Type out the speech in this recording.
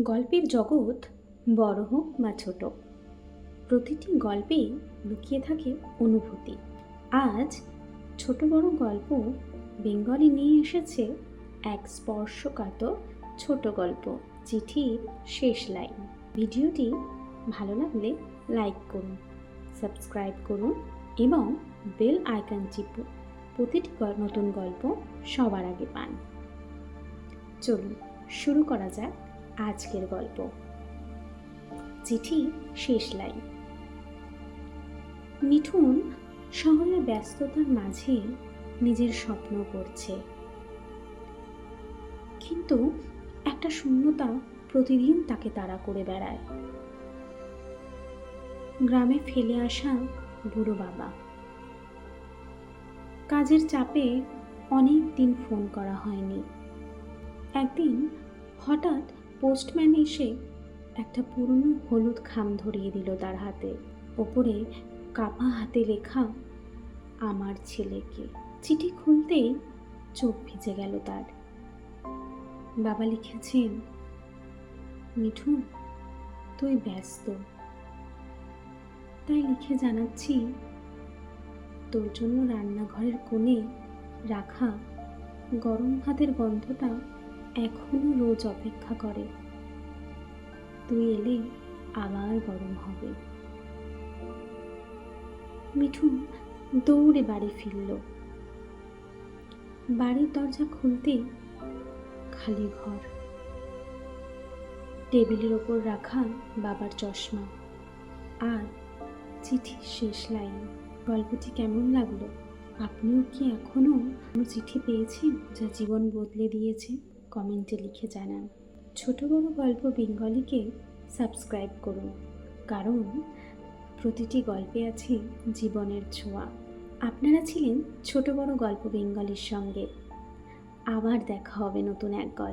গল্পের জগৎ বড় হোক বা ছোট, প্রতিটি গল্পেই লুকিয়ে থাকে অনুভূতি। আজ ছোট বড় গল্প বেঙ্গলি নিয়ে এসেছে এক স্পর্শকাতর ছোট গল্প। চিঠির শেষ লাইন। ভিডিওটি ভালো লাগলে লাইক করুন, সাবস্ক্রাইব করুন এবং বেল আইকন চিপুন। প্রতিটি নতুন গল্প সবার আগে পান। চলুন, শুরু করা যাক। আজকের গল্প। চিঠি শেষ লাইন। মিঠুন শহরের ব্যস্ততার মাঝে নিজের স্বপ্ন করছে। কিন্তু একটা শূন্যতা প্রতিদিন তাকে তাড়া করে বেড়ায়। গ্রামে ফেলে আসা বুড়ো বাবা। কাজের চাপে অনেক দিন ফোন করা হয়নি। একদিন হঠাৎ পোস্টম্যান এসে একটা পুরনো হলুদ খাম ধরিয়ে দিল তার হাতে। ওপরে কাপা হাতে লেখা, আমার ছেলেকে। চিঠি খুলতেই চোখ ভিজে গেল তার। বাবা লিখেছেন মিঠুন তুই ব্যস্ত। তাই লিখে জানাচ্ছি, তোর জন্য রান্নাঘরের কোণে রাখা গরম ভাতের গন্ধটা এখনও রোজ অপেক্ষা করে। তুই এলে আবার গরম হবে। মিঠুন দৌড়ে বাড়ি ফিরল। বাড়ির দরজা খুলতেই খালি ঘর। টেবিলের ওপর রাখা বাবার চশমা আর চিঠির শেষ লাইন। গল্পটি কেমন লাগল? আপনিও কি এখনও কোনো চিঠি পেয়েছেন যা জীবন বদলে দিয়েছে? কমেন্টে লিখে জানান। ছোট বড় গল্প বেঙ্গলিকে সাবস্ক্রাইব করুন, কারণ প্রতিটি গল্পে আছে জীবনের ছোঁয়া। আপনারা ছিলেন ছোট বড় গল্প বেঙ্গলির সঙ্গে। আবার দেখা হবে নতুন এক গল্প।